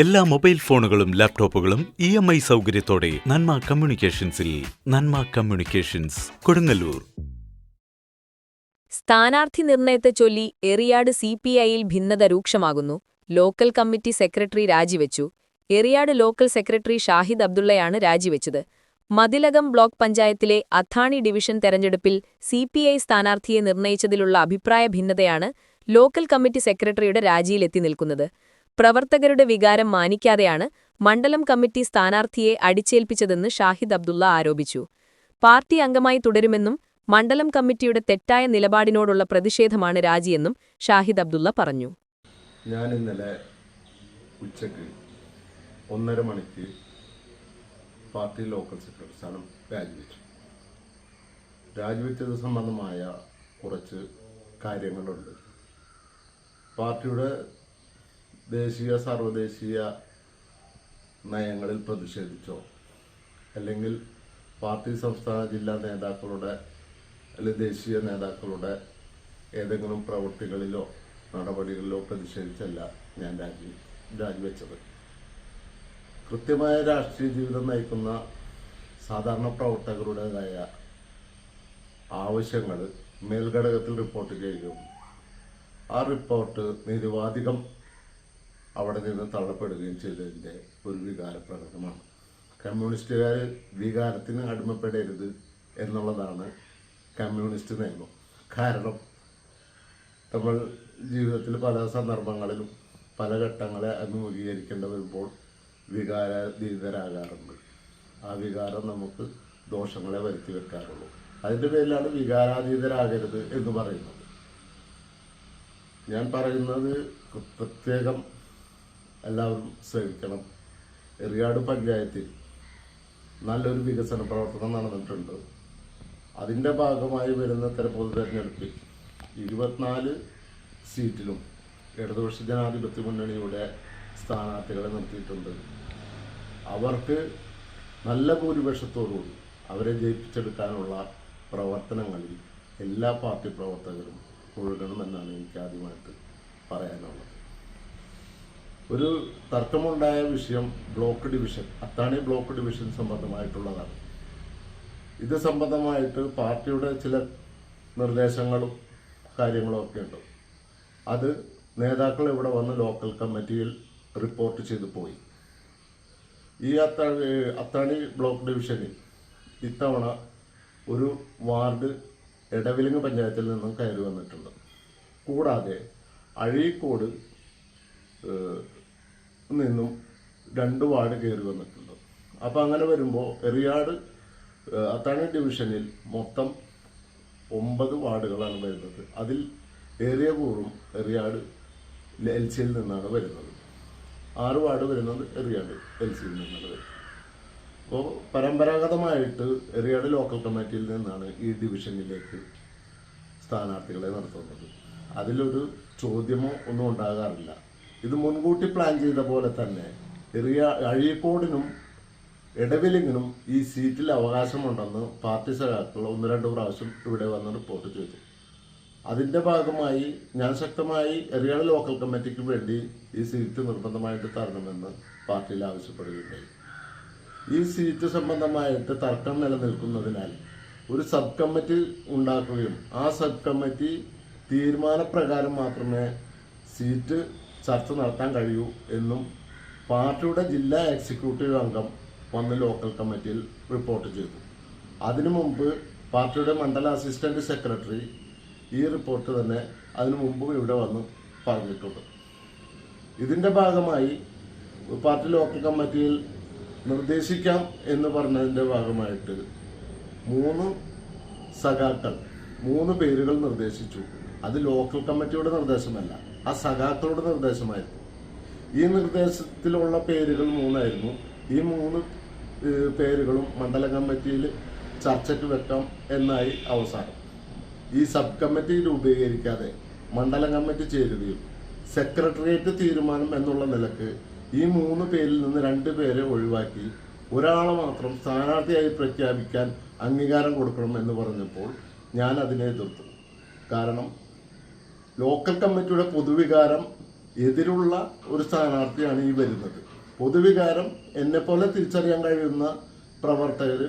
എല്ലാ മൊബൈൽ ഫോണുകളും ലാപ്ടോപ്പുകളും ഇ എം ഐ സൗകര്യത്തോടെ നന്മ കമ്മ്യൂണിക്കേഷൻസിൽ നന്മ കമ്മ്യൂണിക്കേഷൻസ് കൊടുങ്ങല്ലൂർ. സ്ഥാനാർത്ഥി നിർണയത്തെ ചൊല്ലി എറിയാട് സി പി ഐയിൽ ഭിന്നത രൂക്ഷമാകുന്നു. ലോക്കൽ കമ്മിറ്റി സെക്രട്ടറി രാജിവെച്ചു. എറിയാട് ലോക്കൽ സെക്രട്ടറി ഷാഹിദ് അബ്ദുള്ളയാണ് രാജിവെച്ചത്. മതിലകം ബ്ലോക്ക് പഞ്ചായത്തിലെ അത്താണി ഡിവിഷൻ തെരഞ്ഞെടുപ്പിൽ സി പി ഐ സ്ഥാനാർത്ഥിയെ നിർണയിച്ചതിലുള്ള അഭിപ്രായ ഭിന്നതയാണ് ലോക്കൽ കമ്മിറ്റി സെക്രട്ടറിയുടെ രാജിയിലെത്തി നിൽക്കുന്നത്. പ്രവർത്തകരുടെ വികാരം മാനിക്കാതെയാണ് മണ്ഡലം കമ്മിറ്റി സ്ഥാനാർത്ഥിയെ അടിച്ചേൽപ്പിച്ചതെന്ന് ഷാഹിദ് അബ്ദുള്ള ആരോപിച്ചു. പാർട്ടി അംഗമായി തുടരുമെന്നും മണ്ഡലം കമ്മിറ്റിയുടെ തെറ്റായ നിലപാടിനോടുള്ള പ്രതിഷേധമാണ് രാജിയെന്നും ഷാഹിദ് അബ്ദുള്ള പറഞ്ഞു. ഞാൻ ഇന്നലെ ഉച്ചയ്ക്ക് ഒന്നര മണിക്ക് പാർട്ടി ലോക്കൽ സെക്രട്ടറി സ്ഥാനം രാജിവെച്ചു. രാജിവെച്ചത് സംബന്ധമായ കുറച്ച് കാര്യങ്ങളുണ്ട്. പാർട്ടിയുടെ ദേശീയ സർവദേശീയ നയങ്ങളിൽ പ്രതിഷേധിച്ചോ? അല്ലെങ്കിൽ പാർട്ടി സംസ്ഥാന ജില്ലാ നേതാക്കളുടെ അല്ലെങ്കിൽ ദേശീയ നേതാക്കളുടെ ഏതെങ്കിലും പ്രവൃത്തികളിലോ നടപടികളിലോ പ്രതിഷേധിച്ചല്ല ഞാൻ രാജി രാജിവെച്ചത്. കൃത്യമായ രാഷ്ട്രീയ ജീവിതം നയിക്കുന്ന സാധാരണ പ്രവർത്തകരുടേതായ ആവശ്യങ്ങൾ മേൽഘടകത്തിൽ റിപ്പോർട്ട് ചെയ്യുകയും ആ റിപ്പോർട്ട് നിരുവാധികം അവിടെ നിന്ന് തള്ളപ്പെടുകയും ചെയ്തതിന്റെ ഒരു വികാര പ്രകടനമാണ് കമ്മ്യൂണിസ്റ്റുകാർ വികാരത്തിന് അടിമപ്പെടരുത് എന്നുള്ളതാണ് കമ്മ്യൂണിസ്റ്റ് നിയമം. കാരണം നമ്മൾ ജീവിതത്തിൽ പല സന്ദർഭങ്ങളിലും പല ഘട്ടങ്ങളെ അഭിമുഖീകരിക്കേണ്ടി വരുമ്പോൾ വികാരാതീതരാകാറുണ്ട്. ആ വികാരം നമുക്ക് ദോഷങ്ങളെ വരുത്തി വെക്കാറുള്ളൂ. അതിന്റെ പേരിലാണ് വികാരാതീതരാകരുത് എന്ന് പറയുന്നത്. ഞാൻ പറയുന്നത് പ്രത്യേകം എല്ലാവരും ശ്രമിക്കണം. എറിയാട് പഞ്ചായത്തിൽ നല്ലൊരു വികസന പ്രവർത്തനം നടന്നിട്ടുണ്ട്. അതിന്റെ ഭാഗമായി വരുന്ന തെര പൊതു തെരഞ്ഞെടുപ്പിൽ ഇരുപത്തിനാല് സീറ്റിലും ഇടതുപക്ഷ ജനാധിപത്യ മുന്നണിയുടെ സ്ഥാനാർത്ഥികളെ നിർത്തിയിട്ടുണ്ട്. അവർക്ക് നല്ല ഭൂരിപക്ഷത്തോടുകൂടി അവരെ ജയിപ്പിച്ചെടുക്കാനുള്ള പ്രവർത്തനങ്ങളിൽ എല്ലാ പാർട്ടി പ്രവർത്തകരും മുഴുകണമെന്നാണ് എനിക്ക് ആദ്യമായിട്ട് പറയാനുള്ളത്. ഒരു തർക്കമുണ്ടായ വിഷയം block division Athani block division സംബന്ധമായിട്ടുള്ളതാണ്. ഇത് സംബന്ധമായിട്ട് പാർട്ടിയുടെ ചില നിർദ്ദേശങ്ങളും കാര്യങ്ങളും ഒക്കെ ഉണ്ട്. അത് നേതാക്കൾ ഇവിടെ വന്ന് ലോക്കൽ കമ്മിറ്റിയിൽ റിപ്പോർട്ട് ചെയ്തു പോയി. ഈ അത്താണി അത്താണി ബ്ലോക്ക് ഡിവിഷനിൽ ഇത്തവണ ഒരു വാർഡ് എടവിലങ്ങ് പഞ്ചായത്തിൽ നിന്നും കയറി വന്നിട്ടുണ്ട്. കൂടാതെ അഴീക്കോട് നിന്നും രണ്ട് വാർഡ് കയറി വന്നിട്ടുണ്ട്. അപ്പോൾ അങ്ങനെ വരുമ്പോൾ എറിയാട് അത്താണി ഡിവിഷനിൽ മൊത്തം ഒമ്പത് വാർഡുകളാണ് വരുന്നത്. അതിൽ ഏറിയ കൂറും എറിയാട് എൽ സിയിൽ നിന്നാണ് വരുന്നത്. ആറ് വാർഡ് വരുന്നത് എറിയാട് എൽ സിയിൽ നിന്നാണ് വരുന്നത്. അപ്പോൾ പരമ്പരാഗതമായിട്ട് എറിയാട് ലോക്കൽ കമ്മിറ്റിയിൽ നിന്നാണ് ഈ ഡിവിഷനിലേക്ക് സ്ഥാനാർത്ഥികളെ നടത്തുന്നത്. അതിലൊരു ചോദ്യമോ ഒന്നും ഉണ്ടാകാറില്ല. ഇത് മുൻകൂട്ടി പ്ലാൻ ചെയ്ത പോലെ തന്നെ എറിയ അഴീക്കോടിനും ഇടവിലിങ്ങിനും ഈ സീറ്റിൽ അവകാശമുണ്ടെന്ന് പാർട്ടി സഖാക്കൾ ഒന്ന് രണ്ട് പ്രാവശ്യം ഇവിടെ വന്ന് റിപ്പോർട്ട് ചെയ്തു. അതിന്റെ ഭാഗമായി ഞാൻ ശക്തമായി എറിയാട് ലോക്കൽ കമ്മിറ്റിക്ക് വേണ്ടി ഈ സീറ്റ് നിർബന്ധമായിട്ട് തരണമെന്ന് പാർട്ടിയിൽ ആവശ്യപ്പെടുകയുണ്ടായി. ഈ സീറ്റ് സംബന്ധമായിട്ട് തർക്കം നിലനിൽക്കുന്നതിനാൽ ഒരു സബ് കമ്മിറ്റി ഉണ്ടാക്കുകയും ആ സബ് കമ്മിറ്റി തീരുമാനപ്രകാരം മാത്രമേ സീറ്റ് ചർച്ച നടത്താൻ കഴിയൂ എന്നും പാർട്ടിയുടെ ജില്ലാ എക്സിക്യൂട്ടീവ് അംഗം വന്ന് ലോക്കൽ കമ്മിറ്റിയിൽ റിപ്പോർട്ട് ചെയ്തു. അതിനു മുമ്പ് പാർട്ടിയുടെ മണ്ഡല അസിസ്റ്റന്റ് സെക്രട്ടറി ഈ റിപ്പോർട്ട് തന്നെ അതിനു മുമ്പും ഇവിടെ വന്ന് പറഞ്ഞിട്ടുണ്ട്. ഇതിന്റെ ഭാഗമായി പാർട്ടി ലോക്കൽ കമ്മിറ്റിയിൽ നിർദ്ദേശിക്കാം എന്ന് പറഞ്ഞതിന്റെ ഭാഗമായിട്ട് മൂന്ന് സഖാക്കൾ മൂന്ന് പേരുകൾ നിർദ്ദേശിച്ചു. അത് ലോക്കൽ കമ്മിറ്റിയുടെ നിർദ്ദേശമല്ല. ആ സഖാക്കളുടെ നിർദ്ദേശമായിരുന്നു. ഈ നിർദ്ദേശത്തിലുള്ള പേരുകൾ മൂന്നായിരുന്നു. ഈ മൂന്ന് പേരുകളും മണ്ഡല കമ്മിറ്റിയിൽ ചർച്ചയ്ക്ക് വെക്കാം എന്നായി അവസാനം. ഈ സബ് കമ്മിറ്റി രൂപീകരിക്കാതെ മണ്ഡല കമ്മിറ്റി ചേരുകയും സെക്രട്ടേറിയറ്റ് തീരുമാനം എന്നുള്ള നിലയ്ക്ക് ഈ മൂന്ന് പേരിൽ നിന്ന് രണ്ട് പേരെ ഒഴിവാക്കി ഒരാളെ മാത്രം സ്ഥാനാർത്ഥിയായി പ്രഖ്യാപിക്കാൻ അംഗീകാരം കൊടുക്കണം എന്ന് പറഞ്ഞപ്പോൾ ഞാൻ അതിനെ എതിർത്തു. കാരണം ലോക്കൽ കമ്മിറ്റിയുടെ പൊതുവികാരം എതിരുള്ള ഒരു സ്ഥാനാർത്ഥിയാണ് ഈ വരുന്നത്. പൊതുവികാരം എന്നെപ്പോലെ തിരിച്ചറിയാൻ കഴിയുന്ന പ്രവർത്തകർ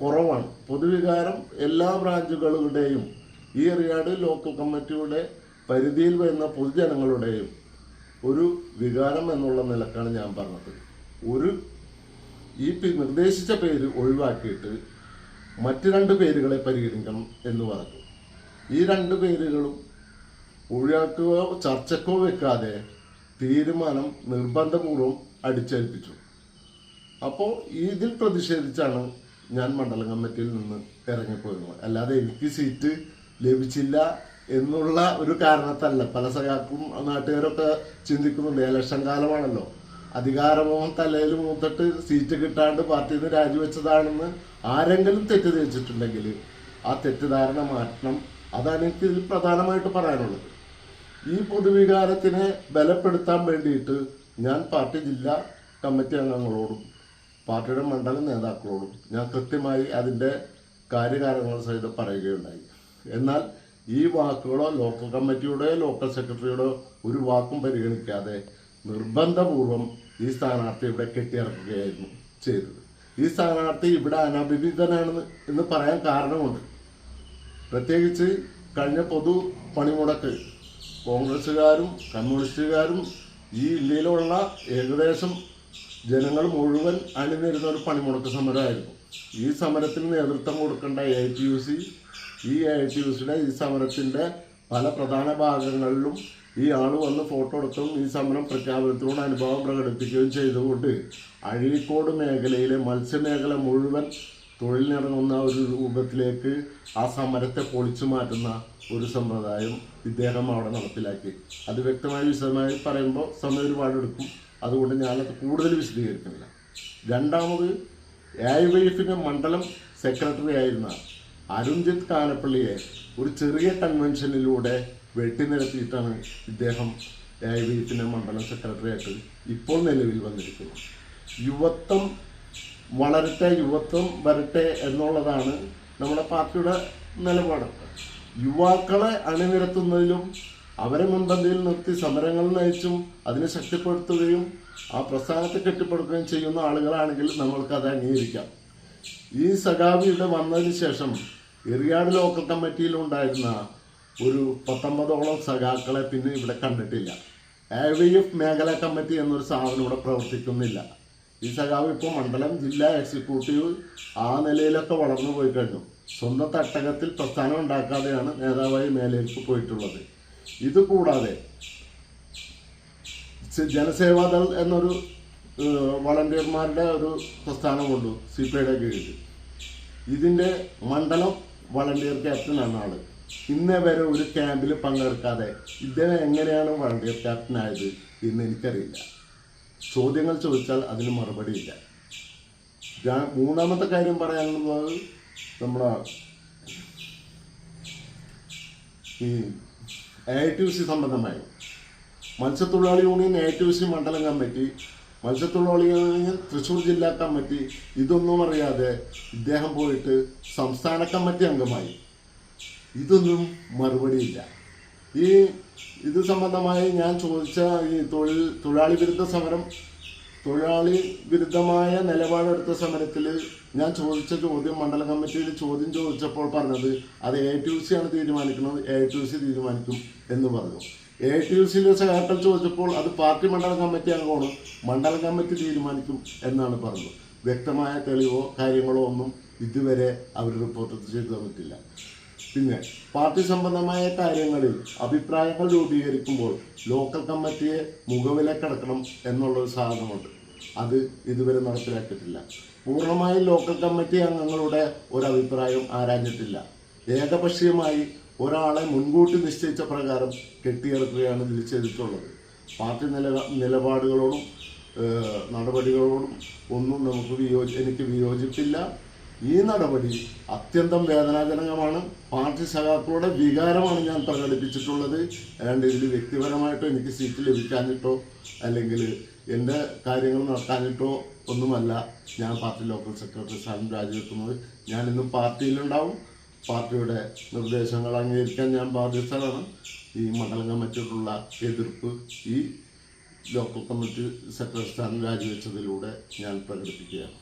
കുറവാണ്. പൊതുവികാരം എല്ലാ ബ്രാഞ്ചുകളുടെയും ഈ എറിയാട് ലോക്കൽ കമ്മിറ്റിയുടെ പരിധിയിൽ വരുന്ന പൊതുജനങ്ങളുടെയും ഒരു വികാരം എന്നുള്ള നിലക്കാണ് ഞാൻ പറഞ്ഞത്. ഒരു ഈ നിർദ്ദേശിച്ച പേര് ഒഴിവാക്കിയിട്ട് മറ്റ് രണ്ട് പേരുകളെ പരിഗണിക്കണം എന്ന് പറഞ്ഞു. ഈ രണ്ട് പേരുകളും ഒഴിവാക്കുകയോ ചർച്ചക്കോ വെക്കാതെ തീരുമാനം നിർബന്ധപൂർവം അടിച്ചേൽപ്പിച്ചു. അപ്പോൾ ഇതിൽ പ്രതിഷേധിച്ചാണ് ഞാൻ മണ്ഡലം കമ്മിറ്റിയിൽ നിന്ന് ഇറങ്ങിപ്പോയിരുന്നത് അല്ലാതെ എനിക്ക് സീറ്റ് ലഭിച്ചില്ല എന്നുള്ള ഒരു കാരണത്തല്ല. പല സഖാക്കും നാട്ടുകാരൊക്കെ ചിന്തിക്കുന്നുണ്ട് ഇലക്ഷൻ കാലമാണല്ലോ. അധികാരമോഹം തലയിൽ മൂത്തിട്ട് സീറ്റ് കിട്ടാണ്ട് പാർട്ടിയിൽ നിന്ന് രാജിവെച്ചതാണെന്ന് ആരെങ്കിലും തെറ്റിദ്ധരിച്ചിട്ടുണ്ടെങ്കിൽ ആ തെറ്റിദ്ധാരണ മാറ്റണം. അതാണ് എനിക്ക് ഇതിൽ പ്രധാനമായിട്ട് പറയാനുള്ളത്. ഈ പൊതുവികാരത്തിനെ ബലപ്പെടുത്താൻ വേണ്ടിയിട്ട് ഞാൻ പാർട്ടി ജില്ലാ കമ്മിറ്റി അംഗങ്ങളോടും പാർട്ടിയുടെ മണ്ഡല നേതാക്കളോടും ഞാൻ കൃത്യമായി അതിന്റെ കാര്യകാരണങ്ങൾ സഹിതം പറയുകയുണ്ടായി. എന്നാൽ ഈ വാക്കുകളോ ലോക്കൽ കമ്മിറ്റിയുടെ ലോക്കൽ സെക്രട്ടറിയുടെ ഒരു വാക്കും പരിഗണിക്കാതെ നിർബന്ധപൂർവം ഈ സ്ഥാനാർത്ഥി ഇവിടെ കെട്ടിയിറക്കുകയായിരുന്നു ചെയ്തത്. ഈ സ്ഥാനാർത്ഥി ഇവിടെ അനഭിഹിതനാണെന്ന് എന്ന് പറയാൻ കാരണമുണ്ട്. പ്രത്യേകിച്ച് കഴിഞ്ഞ പൊതു പണിമുടക്ക് കോൺഗ്രസ്സുകാരും കമ്മ്യൂണിസ്റ്റുകാരും ഈ ഇന്ത്യയിലുള്ള ഏകദേശം ജനങ്ങൾ മുഴുവൻ അണിനിരുന്ന ഒരു പണിമുടക്ക് സമരമായിരുന്നു. ഈ സമരത്തിന് നേതൃത്വം കൊടുക്കേണ്ട എ ടി യു സി ഈ എ ടി യു സിയുടെ ഈ സമരത്തിന്റെ പല പ്രധാന ഭാഗങ്ങളിലും ഈ ആൾ വന്ന് ഫോട്ടോ എടുത്തും ഈ സമരം പ്രഖ്യാപനത്തിലൂടെ അനുഭവം പ്രകടിപ്പിക്കുകയും ചെയ്തുകൊണ്ട് അഴീക്കോട് മേഖലയിലെ മത്സ്യമേഖല മുഴുവൻ തൊഴിലിനിറങ്ങുന്ന ഒരു രൂപത്തിലേക്ക് ആ സമരത്തെ പൊളിച്ചു മാറ്റുന്ന ഒരു സമ്പ്രദായം ഇദ്ദേഹം അവിടെ നടപ്പിലാക്കി. അത് വ്യക്തമായി വിശദമായി പറയുമ്പോൾ സമയം ഒരുപാട് എടുക്കും. അതുകൊണ്ട് ഞാനത് കൂടുതൽ വിശദീകരിക്കുന്നില്ല. രണ്ടാമത് എ ഐ വൈ എഫിന്റെ മണ്ഡലം സെക്രട്ടറി ആയിരുന്ന അരുൺജിത് കാനപ്പള്ളിയെ ഒരു ചെറിയ കൺവെൻഷനിലൂടെ വെട്ടിനിരത്തിയിട്ടാണ് ഇദ്ദേഹം എ ഐ വൈ എഫിന്റെ മണ്ഡലം സെക്രട്ടറി ആയിട്ട് ഇപ്പോൾ നിലവിൽ വന്നിരിക്കുന്നത്. യുവത്വം വളരട്ടെ യുവത്വം വരട്ടെ എന്നുള്ളതാണ് നമ്മുടെ പാർട്ടിയുടെ നിലപാട്. യുവാക്കളെ അണിനിരത്തുന്നതിലും അവരെ മുൻപന്തിയിൽ നിർത്തി സമരങ്ങൾ നയിച്ചും അതിനെ ശക്തിപ്പെടുത്തുകയും ആ പ്രസ്ഥാനത്തെ കെട്ടിപ്പടുക്കുകയും ചെയ്യുന്ന ആളുകളാണെങ്കിൽ നമ്മൾക്ക് അത് അംഗീകരിക്കാം. ഈ സഖാബിയുടെ വന്നതിന് ശേഷം എറിയാട് ലോക്കൽ കമ്മിറ്റിയിലുണ്ടായിരുന്ന ഒരു പത്തൊമ്പതോളം സഖാക്കളെ പിന്നെ ഇവിടെ കണ്ടിട്ടില്ല. എ വി എഫ് മേഖലാ കമ്മിറ്റി എന്നൊരു സാധനം ഇവിടെ പ്രവർത്തിക്കുന്നില്ല. ഈ സഖാവ് ഇപ്പോൾ മണ്ഡലം ജില്ലാ എക്സിക്യൂട്ടീവ് ആ നിലയിലൊക്കെ വളർന്നു പോയി കഴിഞ്ഞു സ്വന്തം തട്ടകത്തിൽ പ്രസ്ഥാനം ഉണ്ടാക്കാതെയാണ് നേതാവായി മേലേക്ക് പോയിട്ടുള്ളത്. ഇതുകൂടാതെ ജനസേവാദൾ എന്നൊരു വളണ്ടിയർമാരുടെ ഒരു പ്രസ്ഥാനമുണ്ട് സി പി ഐയുടെ കീഴിൽ. ഇതിന്റെ മണ്ഡലം വളണ്ടിയർ ക്യാപ്റ്റനാണ് ആൾ. ഇന്നേ വരെ ഒരു ക്യാമ്പിൽ പങ്കെടുക്കാതെ ഇദ്ദേഹം എങ്ങനെയാണ് വളണ്ടിയർ ക്യാപ്റ്റൻ ആയത് എന്ന് എനിക്കറിയില്ല. ചോദ്യങ്ങൾ ചോദിച്ചാൽ അതിന് മറുപടിയില്ല. ഞാൻ മൂന്നാമത്തെ കാര്യം പറയാനുള്ളത് നമ്മുടെ ഈ എ ടി സി സംബന്ധമായി. മത്സ്യത്തൊഴിലാളി യൂണിയൻ എ ടി സി മണ്ഡലം കമ്മിറ്റി മത്സ്യത്തൊഴിലാളി യൂണിയൻ തൃശ്ശൂർ ജില്ലാ കമ്മിറ്റി ഇതൊന്നും അറിയാതെ ഇദ്ദേഹം പോയിട്ട് സംസ്ഥാന കമ്മിറ്റി അംഗമായി. ഇതൊന്നും മറുപടിയില്ല. ഈ ഇത് സംബന്ധമായി ഞാൻ ചോദിച്ച ഈ തൊഴിൽ തൊഴിലാളി വിരുദ്ധ സമരം തൊഴിലാളി വിരുദ്ധമായ നിലപാടെടുത്ത സമരത്തിൽ ഞാൻ ചോദിച്ച ചോദ്യം മണ്ഡലം കമ്മിറ്റിയിൽ ചോദ്യം ചോദിച്ചപ്പോൾ പറഞ്ഞത് അത് എ ടി യു സി ആണ് തീരുമാനിക്കുന്നത് എ ടി യു സി തീരുമാനിക്കും എന്ന് പറഞ്ഞു. എ ടി യു സിയിലെ സെക്രട്ടറി ചോദിച്ചപ്പോൾ അത് പാർട്ടി മണ്ഡലം കമ്മിറ്റി അംഗമാണ് മണ്ഡലം കമ്മിറ്റി തീരുമാനിക്കും എന്നാണ് പറഞ്ഞത്. വ്യക്തമായ തെളിവോ കാര്യങ്ങളോ ഒന്നും ഇതുവരെ അവർ റിപ്പോർട്ട് ചെയ്തു തന്നിട്ടില്ല പിന്നെ പാർട്ടി സംബന്ധമായ കാര്യങ്ങളിൽ അഭിപ്രായങ്ങൾ രൂപീകരിക്കുമ്പോൾ ലോക്കൽ കമ്മിറ്റിയെ മുഖവില മുഖവിലക്കെടുക്കണം എന്നുള്ളൊരു സാധനമുണ്ട്. അത് ഇതുവരെ നടപ്പിലാക്കിയിട്ടില്ല. പൂർണമായും ലോക്കൽ കമ്മിറ്റി അംഗങ്ങളുടെ ഒരു അഭിപ്രായം ആരാഞ്ഞിട്ടില്ല. ഏകപക്ഷീയമായി ഒരാളെ മുൻകൂട്ടി നിശ്ചയിച്ച പ്രകാരം കെട്ടിയിറക്കുകയാണ് ഇതിൽ ചെയ്തിട്ടുള്ളത്. പാർട്ടി നില നിലപാടുകളോടും നടപടികളോടും ഒന്നും നമുക്ക് വിയോജി എനിക്ക് വിയോജിപ്പില്ല. ഈ നടപടി അത്യന്തം വേദനാജനകമാണ്. പാർട്ടി സഖാക്കളുടെ വികാരമാണ് ഞാൻ പ്രകടിപ്പിച്ചിട്ടുള്ളത്. അല്ലാണ്ട് ഇതിൽ വ്യക്തിപരമായിട്ടോ എനിക്ക് സീറ്റ് ലഭിക്കാനിട്ടോ അല്ലെങ്കിൽ എന്റെ കാര്യങ്ങൾ നടത്താനിട്ടോ ഒന്നുമല്ല ഞാൻ പാർട്ടി ലോക്കൽ സെക്രട്ടറി സ്ഥാനം രാജിവെക്കുന്നത്. ഞാൻ ഇന്നും പാർട്ടിയിലുണ്ടാവും. പാർട്ടിയുടെ നിർദ്ദേശങ്ങൾ അംഗീകരിക്കാൻ ഞാൻ ബാധ്യസ്ഥനാണ്. ഈ മണ്ഡലം കമ്മിറ്റിയോടുള്ള എതിർപ്പ് ഈ ലോക്കൽ കമ്മിറ്റി സെക്രട്ടറി സ്ഥാനം രാജിവെച്ചതിലൂടെ ഞാൻ പ്രകടിപ്പിക്കുകയാണ്.